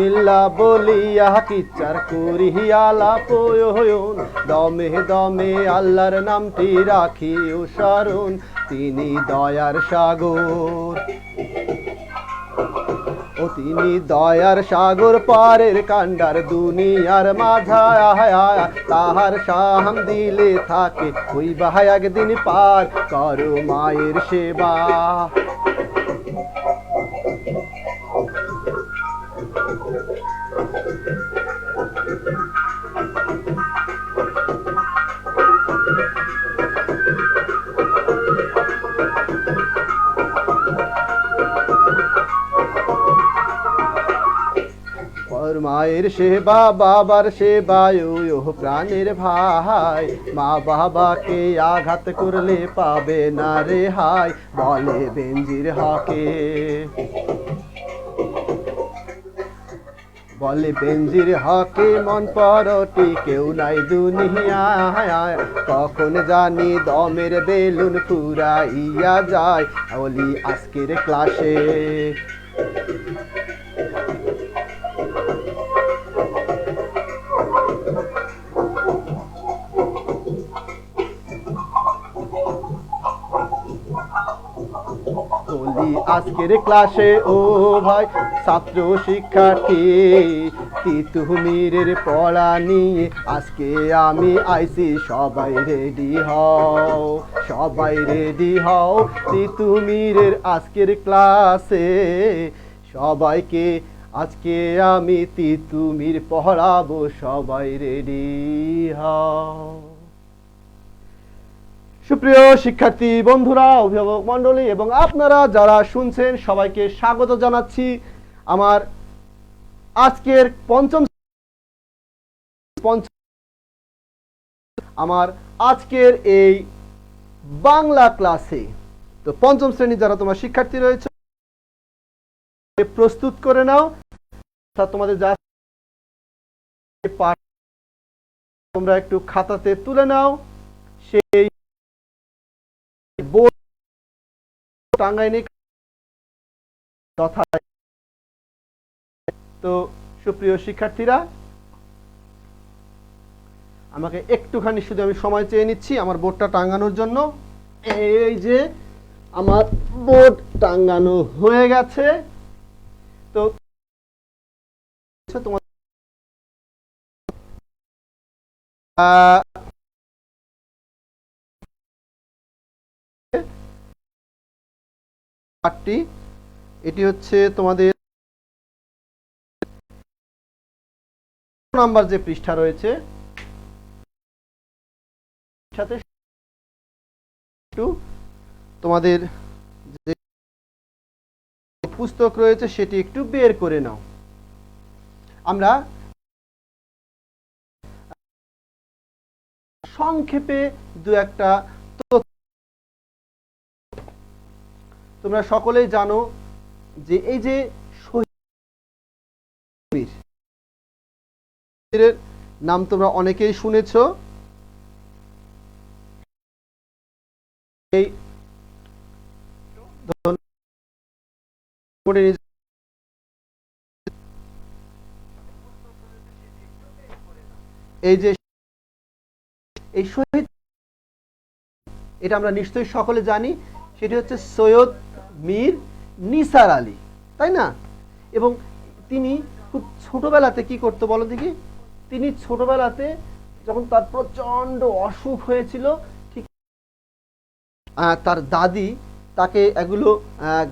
বিসমিল্লা বলিয়া কিচার করিয়ালা পয়ন দমে দমে আল্লাহর নামটি রাখি স্মরণ, তিনি দয়ার সাগর। ও তিনি দয়ার সাগর পারের কান্ডার দুনিয়ার মাঝায় তাহার সাহাম দিলে থাকে ওই বাহায় একদিন পার, করো মায়ের সেবা। মায়ের সেবা, বাবার সেবায় প্রাণের ভাই। মা বাবাকে আঘাত করলে পাবে না রে হাই, বলে বেঞ্জির হকে। বলে বেঞ্জির হকে মন পরটি কেউ নাই দুনিয়ায়। কখন জানি দমের বেলুন ফুরাইয়া যায় বলি আজকের ক্লাসে। আজকের ক্লাসে, ও ভাই ছাত্র শিক্ষার্থী তিতুমিরের পড়া নিয়ে? আজকে আমি আইছি সবাই রেডি হও, সবাই রেডি হও। তিতুমিরের আজকের ক্লাসে সবাইকে আজকে আমি তিতুমির পড়াবো? সবাই রেডি হও। সুপ্রিয় শিক্ষার্থী, বন্ধুরা, অভিভাবক মণ্ডলী, এবং আপনারা যারা শুনছেন, সবাইকে স্বাগত জানাচ্ছি। আমার আজকের পঞ্চম আমার আজকের এই বাংলা ক্লাসে, তো পঞ্চম শ্রেণি যারা তোমার শিক্ষার্থী রয়েছে প্রস্তুত করে নাও। তোমাদের যা পাঠ তোমরা একটু খাতাতে তুলে নাও। সেই টাঙ্গাইনি তথা তো সুপ্রিয় শিক্ষার্থীরা, আমাকে একটুখানি শুধু আমি সময় চেয়ে নিচ্ছি আমার বোর্ডটা টাঙ্গানোর জন্য। এই যে আমার বোর্ড টাঙ্গানো হয়ে গেছে। তো তোমার এটি হচ্ছে তোমাদের নাম্বার যে পৃষ্ঠা রয়েছে, সাথে একটু তোমাদের যে পুস্তক রয়েছে সেটি একটু বের করে নাও। আমরা সংক্ষেপে দু একটা তোমরা সকলেই জানো যে এই যে নাম তোমরা অনেকেই শুনেছ। এই যে এই শহীদ, এটা আমরা নিশ্চয়ই সকলে জানি, সেটি হচ্ছে সৈয়দ মীর নিসার আলী, তাই না? এবং তিনি খুব ছোটবেলাতে কি করতো বলো দেখি? তিনি ছোটবেলাতে যখন তার প্রচণ্ড অসুখ হয়েছিল, ঠিক তার দাদি তাকে এগুলো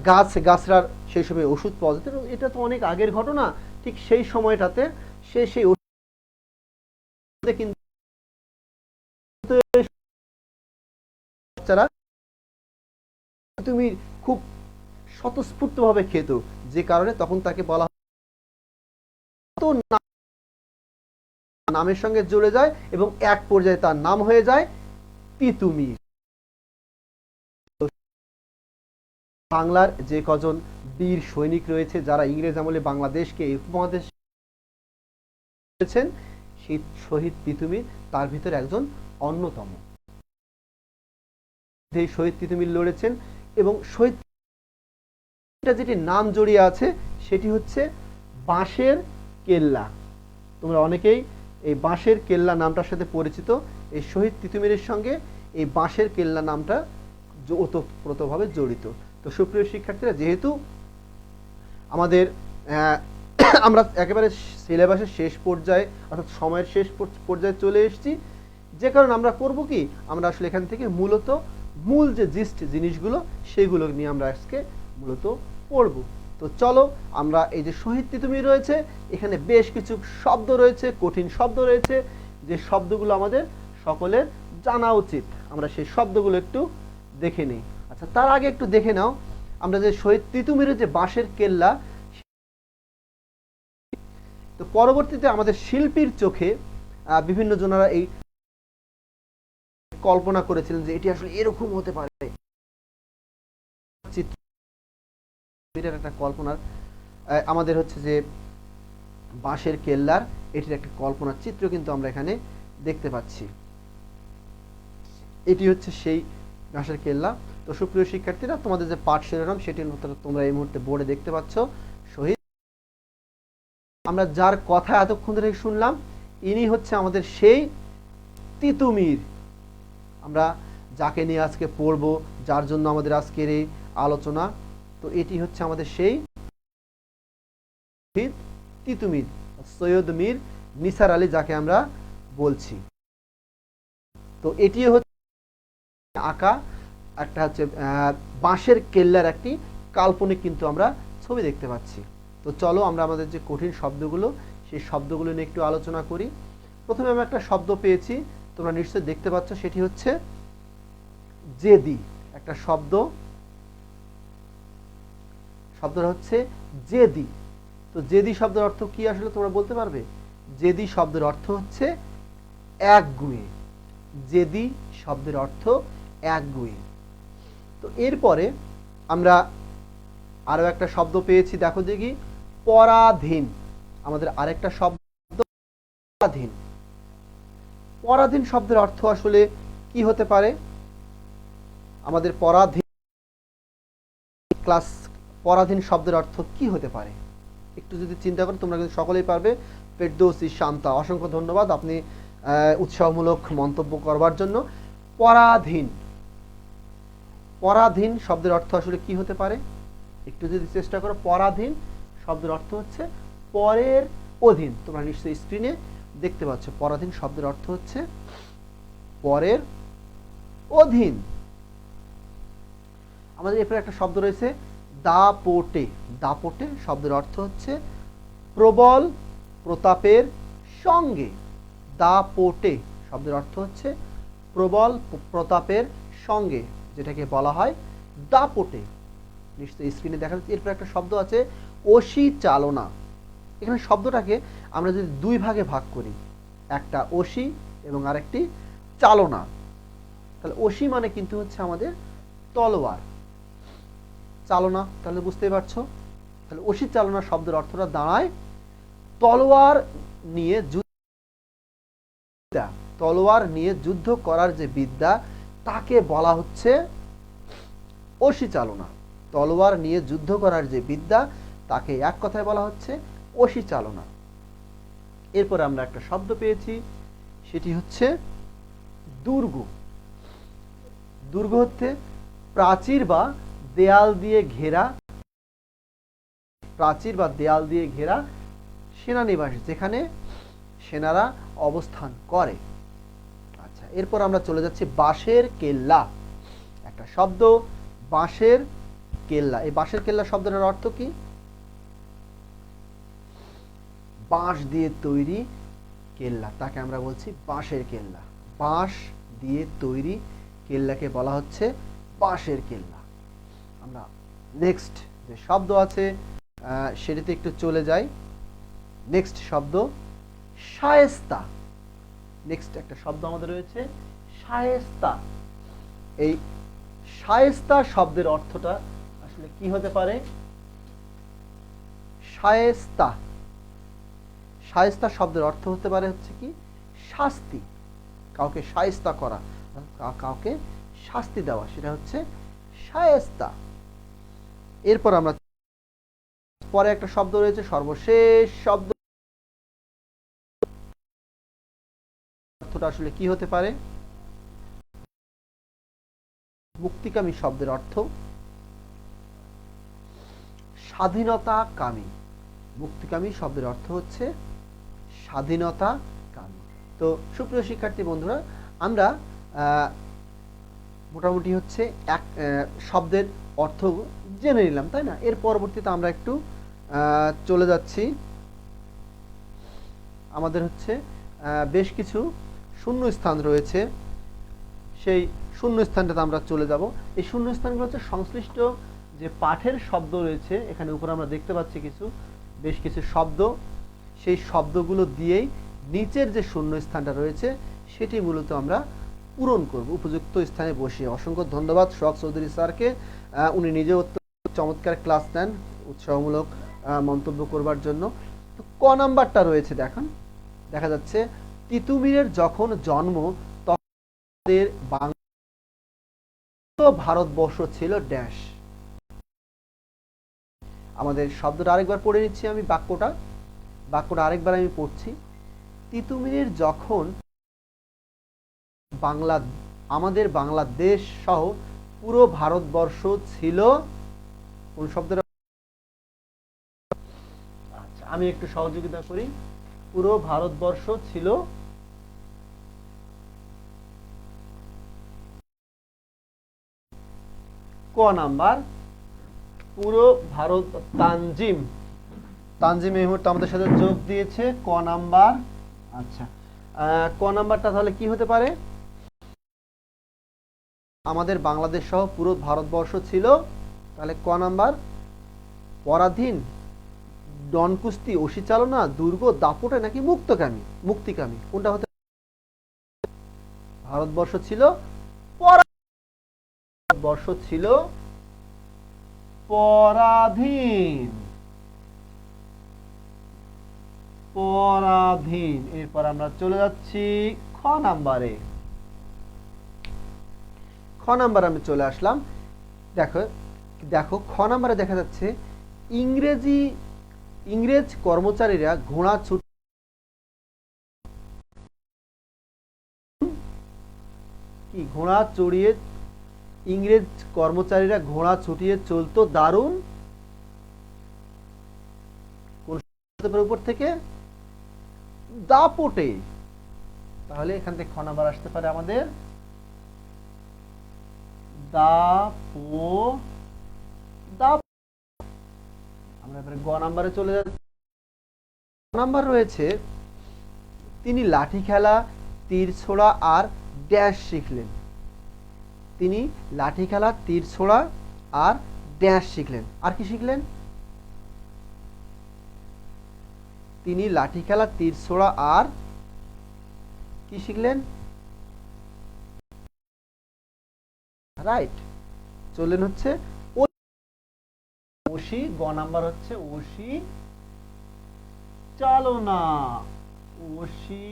গাছ, গাছরার সেই সময় ওষুধ পাওয়া যেত এটা তো অনেক আগের ঘটনা, ঠিক সেই সময়টাতে সে সেই কিন্তু বাচ্চারা তুমি খুব স্বতঃস্ফূর্তভাবে খেত, যে কারণে তখন তাকে বলা নামের সঙ্গে জুড়ে যায় এবং এক পর্যায়ে তার নাম হয়ে যায় তিতুমির বাংলার যে কজন বীর সৈনিক রয়েছে, যারা ইংরেজ আমলে বাংলাদেশকে উপমহাদেশ করেছেন, সেই শহীদ তিতুমির তার ভিতরে একজন অন্যতম। শহীদ তিতুমির লড়েছেন এবং শহীদ যেটি নাম জড়িয়ে আছে, সেটি হচ্ছে বাঁশের কেল্লা। তোমরা অনেকেই এই বাঁশের কেল্লা নামটার সাথে পরিচিত। এই শহীদ তিতুমিরের সঙ্গে এই বাঁশের কেল্লা নামটা ওতপ্রোতভাবে জড়িত। তো সুপ্রিয় শিক্ষার্থীরা, যেহেতু আমাদের আমরা একেবারে সিলেবাসের শেষ পর্যায়ে, অর্থাৎ সময়ের শেষ পর্যায়ে চলে এসেছি, যে কারণে আমরা করব কি? আমরা আসলে এখান থেকে মূলত মূল যে জিস্ট জিনিসগুলো, সেগুলো নিয়ে আমরা আজকে মূলত পড়ব। তো চলো আমরা এই যে শহীদ তিতুমি রয়েছে, এখানে বেশ কিছু শব্দ রয়েছে, কঠিন শব্দ রয়েছে, যে শব্দগুলো আমাদের সকলের জানা উচিত। আমরা সেই শব্দগুলো একটু দেখে নিই। আচ্ছা তার আগে একটু দেখে নাও, আমরা যে শহীদ তিতুমিরের যে বাঁশের কেল্লা, তো পরবর্তীতে আমাদের শিল্পীর চোখে বিভিন্ন জনারা এই কল্পনা করেছিলেন যে এটি আসলে এরকম হতে পারে। এটার একটা কল্পনার আমাদের হচ্ছে যে বাঁশের কেল্লার এটির একটা কল্পনার চিত্র কিন্তু আমরা এখানে দেখতে পাচ্ছি। এটি হচ্ছে সেই বাঁশের কেল্লা। তো সুপ্রিয় শিক্ষার্থীরা, তোমাদের যে পাঠ শিরোনাম মতো তোমরা এই মুহূর্তে বোর্ডে দেখতে পাচ্ছ। শহীদ আমরা যার কথা এতক্ষণ ধরে শুনলাম, ইনি হচ্ছে আমাদের সেই তিতুমির। আমরা যাকে নিয়ে আজকে পড়ব, যার জন্য আমাদের আজকের এই আলোচনা তো এটি হচ্ছে আমাদের সেই তিতুমির সৈয়দ মীর নিসার আলী যাকে আমরা বলছি। তো এটি হচ্ছে আঁকা, একটা হচ্ছে বাঁশের কেল্লার একটি কাল্পনিক কিন্তু আমরা ছবি দেখতে পাচ্ছি। তো চলো আমরা আমাদের যে কঠিন শব্দগুলো, সেই শব্দগুলো নিয়ে একটু আলোচনা করি। প্রথমে আমি একটা শব্দ পেয়েছি, তোমরা নিশ্চয়ই দেখতে পাচ্ছ, সেটি হচ্ছে জেদি, একটা শব্দ। শব্দটা হচ্ছে জেদি। তো জেদি শব্দের অর্থ কি আসলে তোমরা বলতে পারবে? জেদি শব্দের অর্থ হচ্ছে একগুয়ে। জেদি শব্দের অর্থ একগুয়ে। তো এরপরে আমরা আরও একটা শব্দ পেয়েছি, দেখো দেখি, পরাধীন। আমাদের আরেকটা শব্দ, পরাধীন। পরাধীন শব্দের অর্থ আসলে কি হতে পারে? আমাদের পরাধীন ক্লাস পরাধীন শব্দের অর্থ কি হতে পারে? একটু যদি চিন্তা করো, তোমরা কিন্তু সকলেই পারবে। ফেরদৌসি শান্তা, অসংখ্য ধন্যবাদ আপনি উৎসাহমূলক মন্তব্য করবার জন্য। পরাধীন। পরাধীন শব্দের অর্থ আসলে কি হতে পারে? একটু যদি চেষ্টা করো, পরাধীন শব্দের অর্থ হচ্ছে পরের অধীন। তোমরা নিশ্চয়ই স্ক্রিনে দেখতে পাচ্ছ, পরাধীন শব্দের অর্থ হচ্ছে পরের অধীন। আমাদের এরপরে একটা শব্দ রয়েছে দাপোটে দাপোটে শব্দের অর্থ হচ্ছে প্রবল প্রতাপের সঙ্গে। দাপোটে শব্দের অর্থ হচ্ছে প্রবল প্রতাপের সঙ্গে, যেটাকে বলা হয় দাপোটে। নিশ্চয়ই স্ক্রিনে দেখা যাচ্ছে, এরপর একটা শব্দ আছে অসি চালনা এখানে শব্দটাকে আমরা যদি দুই ভাগে ভাগ করি, একটা অসি এবং আরেকটি চালনা। তাহলে অসি মানে কিন্তু হচ্ছে আমাদের তলোয়ার। চালনা, তাহলে বুঝতেই পারছ? তাহলে অসি চালনা শব্দের অর্থটা দাঁড়ায় তলোয়ার নিয়ে যুদ্ধ তলোয়ার নিয়ে যুদ্ধ করার যে বিদ্যা, তাকে বলা হচ্ছে অসি চালনা। তলোয়ার নিয়ে যুদ্ধ করার যে বিদ্যা, তাকে এক কথায় বলা হচ্ছে অসি চালনা। এরপর আমরা একটা শব্দ পেয়েছি, সেটি হচ্ছে দুর্গ। দুর্গ হচ্ছে প্রাচীর বা দেয়াল দিয়ে ঘেরা, প্রাচীর বা দেয়াল দিয়ে ঘেরা সেনানিবাস যেখানে সেনারা অবস্থান করে। আচ্ছা এরপর আমরা চলে যাচ্ছি বাঁশের কেল্লা। একটা শব্দ, বাঁশের কেল্লা। এই বাঁশের কেল্লা শব্দটার অর্থ কি? বাঁশ দিয়ে তৈরি কেল্লা, তাকে আমরা বলছি বাঁশের কেল্লা। বাঁশ দিয়ে তৈরি কেল্লাকে বলা হচ্ছে বাঁশের কেল্লা। আমরা নেক্সট যে শব্দ আছে সেটিতে একটু চলে যাই। নেক্সট শব্দ শায়েস্তা নেক্সট একটা শব্দ আমাদের রয়েছে শায়েস্তা এই শায়েস্তা শব্দের অর্থটা আসলে কি হতে পারে? শায়েস্তা শায়েস্তা শব্দের অর্থ হতে পারে হচ্ছে কি? শাস্তি। কাউকে শায়েস্তা করা কাউকে শাস্তি দেওয়া, সেটা হচ্ছে শায়েস্তা এরপর আমরা পরে একটা শব্দ রয়েছে, সর্বশেষ শব্দ। অর্থটা আসলে কি হতে পারে? মুক্তিকামী শব্দের অর্থ স্বাধীনতা কামী মুক্তিকামী শব্দের অর্থ হচ্ছে স্বাধীনতা কামী তো সুপ্রিয় শিক্ষার্থী বন্ধুরা, আমরা মোটামুটি হচ্ছে এক শব্দের অর্থ জেনে নিলাম, তাই না? এর পরবর্তীতে আমরা একটু চলে যাচ্ছি। আমাদের হচ্ছে বেশ কিছু শূন্য স্থান রয়েছে। সেই শূন্য স্থানটাতে আমরা চলে যাব। এই শূন্য স্থানগুলো হচ্ছে সংশ্লিষ্ট যে পাঠের শব্দ রয়েছে, এখানে উপরে আমরা দেখতে পাচ্ছি কিছু, বেশ কিছু শব্দ। সেই শব্দগুলো দিয়েই নিচের যে শূন্য স্থানটা রয়েছে, সেটি মূলত আমরা পূরণ করব। উপযুক্ত স্থানে বসে অসংখ্য ধন্যবাদ শখ চৌধুরী স্যারকে। উনি নিজে অত্যন্ত চমৎকার ক্লাস নেন, উৎসাহমূলক মন্তব্য করবার জন্য। তো ক নাম্বারটা রয়েছে দেখুন। দেখা যাচ্ছে, তিতুমিরের যখন জন্ম তখন বাংলা ভারতবর্ষ ছিল ড্যাশ। আমাদের শব্দটা আরেকবার পড়ে নিচ্ছি আমি বাক্যটা। বাক্যটা আরেকবার আমি পড়ছি। তিতুমিরের যখন বাংলা, আমাদের বাংলাদেশ সহ পুরো ভারতবর্ষ ছিল কোন শব্দটা? আচ্ছা আমি একটু সহযোগিতা করি। পুরো ভারতবর্ষ ছিল ক নাম্বার? পুরো ভারত, তানজিম। তানজিম এই মুহূর্তে আমাদের সাথে যোগ দিয়েছে। ক নাম্বার? আচ্ছা ক নাম্বারটা তাহলে কি হতে পারে? আমাদের বাংলাদেশ সহ পুরো ভারতবর্ষ ছিল। তাহলে ক নাম্বার? পরাধীন ডন কুস্তি অসি চালনা দুর্গ, দাপটে নাকি মুক্তকামী? মুক্তিকামী। কোনটা হতে ভারতবর্ষ ছিল? ভারতবর্ষ ছিল পরাধীন। পরাধীন। এরপর আমরা চলে যাচ্ছি খ নাম্বারে। নাম্বার আমি চলে আসলাম। দেখো দেখো, খ নাম্বারে দেখা যাচ্ছে, ইংরেজি, ইংরেজ কর্মচারীরা ঘোড়া ছুট কি, ঘোড়া চড়িয়ে ইংরেজ কর্মচারীরা ঘোড়া ছুটিয়ে চলতো দারুণ? উপর থেকে? দাপটে। তাহলে এখান থেকে খ নাম্বার আসতে পারে আমাদের। তিনি লাঠি খেলা, তীর ছোড়া আর ড্যাশ শিখলেন। তিনি লাঠি খেলা, তীর ছোড়া আর ড্যাশ শিখলেন। আর কি শিখলেন? তিনি লাঠি খেলা, তীর ছোড়া আর কি শিখলেন? রাইট চললেন হচ্ছে ওসি, গ নাম্বার হচ্ছে ওসি চালনা। ওসি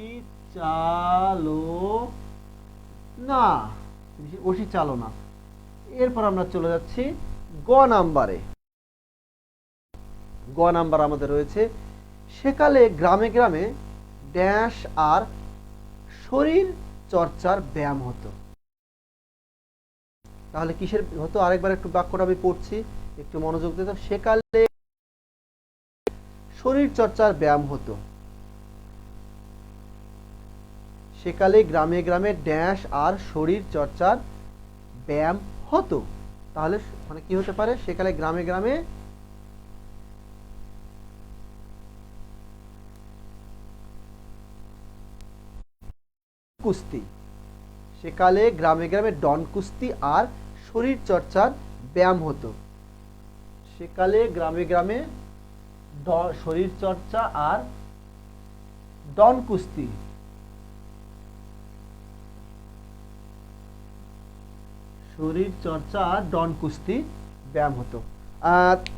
চালো না ওসি চালনা। এরপর আমরা চলে যাচ্ছি গ নাম্বারে। গ নাম্বার আমাদের রয়েছে, সেকালে গ্রামে গ্রামে ড্যাশ আর শরীর চর্চার ব্যায়াম হতো। তাহলে কিসের হতো আরেকবার একটু বাক্যটা আমি পড়ছি, একটু মনোযোগ দিতে সেকালে শরীর চর্চার ব্যায়াম হতো। সেকালে গ্রামে গ্রামে ড্যাশ আর শরীর চর্চার ব্যায়াম হতো। তাহলে মানে কি হতে পারে? সেকালে গ্রামে গ্রামে কুস্তি। সেকালে গ্রামে গ্রামে ডন কুস্তি আর শরীর চর্চার ব্যায়াম হতো। সেকালে গ্রামে গ্রামে শরীর চর্চা আর ডন কুস্তি শরীর চর্চা আর ডন কুস্তি ব্যায়াম হতো।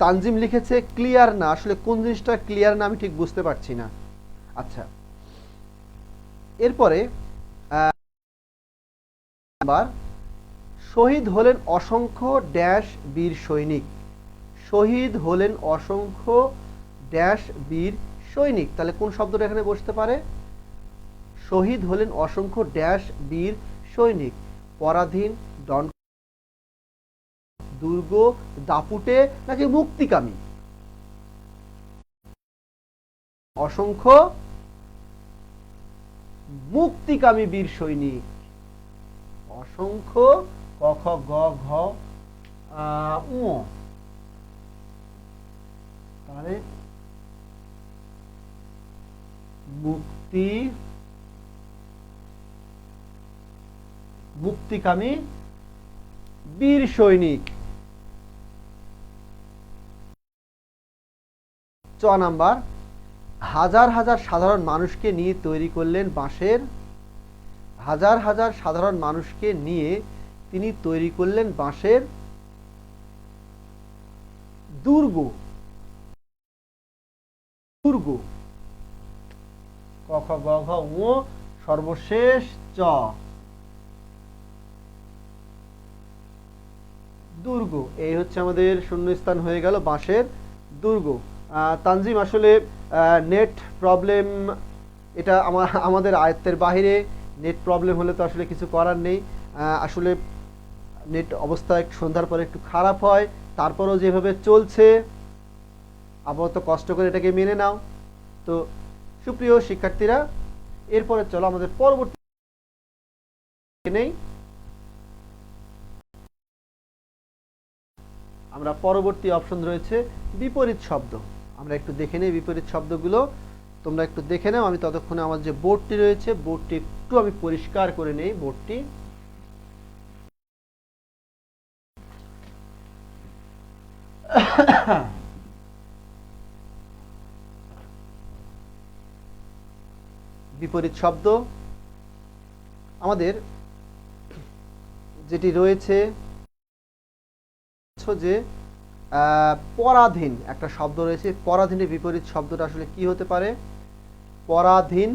তানজিম লিখেছে, ক্লিয়ার না। আসলে কোন জিনিসটা ক্লিয়ার না আমি ঠিক বুঝতে পারছি না। আচ্ছা। এরপরে নাম্বার শহীদ হলেন অসংখ্য ড্যাশ বীর সৈনিক। শহীদ হলেন অসংখ্য ড্যাশ বীর সৈনিক। তাহলে কোন শব্দটা এখানে বসতে পারে? শহীদ হলেন অসংখ্য ড্যাশ বীর সৈনিক। পরাধীন ডন দুর্গ, দাপুটে নাকি মুক্তিকামী? অসংখ্য মুক্তিকামী বীর সৈনিক। অসংখ্য ক খ গ, ঘ উ। তাহলে মুক্তি, মুক্তিকামী বীর সৈনিক। চ নাম্বার, হাজার হাজার সাধারণ মানুষকে নিয়ে তৈরি করলেন বাঁশের। হাজার হাজার সাধারণ মানুষকে নিয়ে তিনি তৈরি করলেন বাঁশের দুর্গ। দুর্গ। ক, খ উ সর্বশেষ চ। দুর্গ। এই হচ্ছে আমাদের শূন্যস্থান হয়ে গেল বাঁশের দুর্গ। তানজিম, আসলে নেট প্রবলেম এটা আমার আমাদের আয়ত্তের বাহিরে নেট প্রবলেম হলে তো আসলে কিছু করার নেই। আসলে নেট অবস্থা একটু সন্ধ্যার পরে একটু খারাপ হয়, তারপরেও যেভাবে চলছে, আপাতত কষ্ট করে এটাকে মেনে নাও। তো সুপ্রিয় শিক্ষার্থীরা, এরপরে চলো আমাদের পরবর্তী নেই। আমরা পরবর্তী অপশন রয়েছে বিপরীত শব্দ। আমরা একটু দেখে নেই বিপরীত শব্দগুলো। তোমরা একটু দেখে নাও, আমি ততক্ষণে আমার যে বোর্ডটি রয়েছে, বোর্ডটি একটু আমি পরিষ্কার করে নেই, বোর্ডটি। বিপরীত শব্দ আমাদের যেটি রয়েছে যে পরাধীন একটা শব্দ রয়েছে। পরাধীনের বিপরীত শব্দটা আসলে কি হতে পারে? পরাধীন,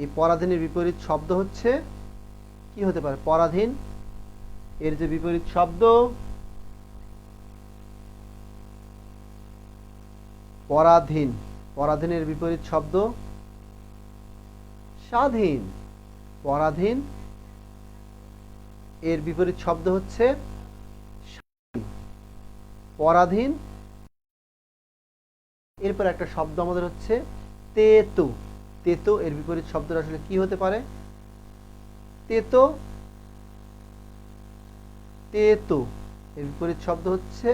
এই পরাধীনের বিপরীত শব্দ হচ্ছে কি হতে পারে? পরাধীন, এর যে বিপরীত শব্দ পরাধীন। পরাধীনের বিপরীত শব্দ স্বাধীন। পরাধীন এর বিপরীত শব্দ হচ্ছে পরাধীন এরপর একটা শব্দ আমাদের হচ্ছে তেতো। তেতো এর বিপরীত শব্দটা আসলে কি হতে পারে? তেতো তেতো এর বিপরীত শব্দ হচ্ছে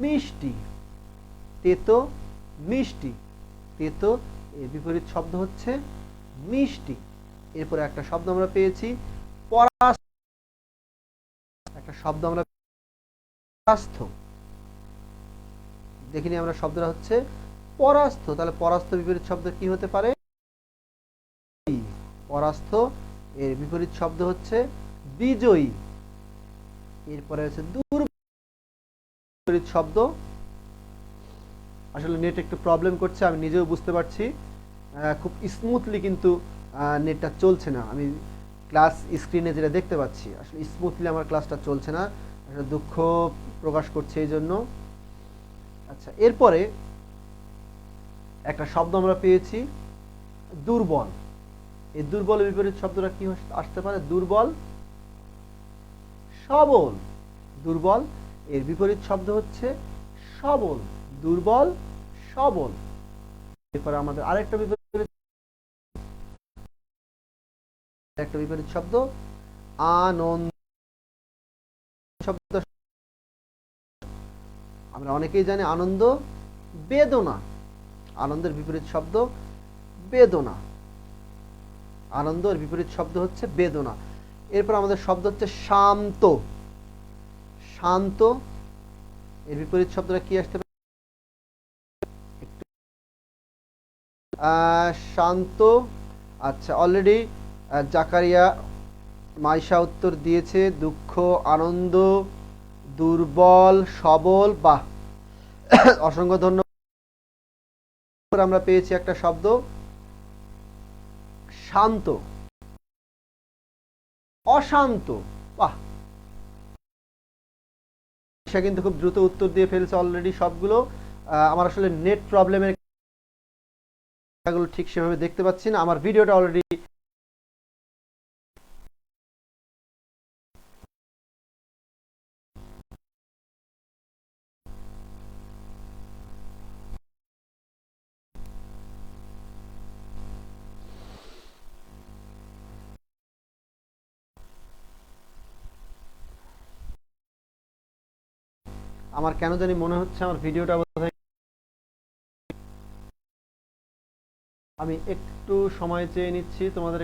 মিষ্টি। তেতো মিষ্টি। তেতো এর বিপরীত শব্দ হচ্ছে মিষ্টি। এরপরে একটা শব্দ আমরা পেয়েছি একটা শব্দ আমরা পরাস্ত। দেখিনি আমরা শব্দটা হচ্ছে পরাস্ত। তাহলে পরাস্ত বিপরীত শব্দ কি হতে পারে? পরাস্থ এর বিপরীত শব্দ হচ্ছে বিজয়ী। এরপরে আছে দূর বিপরীত শব্দ আসলে নেট একটু প্রবলেম করছে, আমি নিজেও বুঝতে পারছি। খুব স্মুথলি কিন্তু নেটটা চলছে না। আমি ক্লাস স্ক্রিনে যেটা দেখতে পাচ্ছি, আসলে স্মুথলি আমার ক্লাসটা চলছে না। আসলে দুঃখ প্রকাশ করছে এই জন্য। আচ্ছা এরপরে একটা শব্দ আমরা পেয়েছি, দুর্বল। এই দুর্বলের বিপরীত শব্দটা কি আসতে পারে? দুর্বল, সবল। দুর্বল, এর বিপরীত শব্দ হচ্ছে সবল। দুর্বল, সবল। এরপরে আমাদের আরেকটা বিপরীত একটা বিপরীত শব্দ, আনন্দ শব্দ। আমরা অনেকেই জানি আনন্দ, বেদনা। আনন্দের বিপরীত শব্দ, বেদনা। আনন্দের বিপরীত শব্দ হচ্ছে বেদনা। এরপর আমাদের শব্দ হচ্ছে শান্ত। শান্ত। এর বিপরীত শব্দটা কি আসতে শান্ত আচ্ছা অলরেডি জাকারিয়া মাইশা উত্তর দিয়েছে, দুঃখ, আনন্দ, দুর্বল, সবল, বাহ। অসংখ্য ধন্যবাদ। আমরা পেয়েছি একটা শব্দ, শান্ত। অশান্ত, বাহ। সে কিন্তু খুব দ্রুত উত্তর দিয়ে ফেলছে অলরেডি সবগুলো। আমার আসলে নেট প্রবলেমের ঠিক সেভাবে দেখতে পাচ্ছি না। আমার ভিডিওটা অলরেডি আমার কেন জানি মনে হচ্ছে আমার ভিডিওটা বোধহয় আমি একটু সময় চেয়ে নিচ্ছি তোমাদের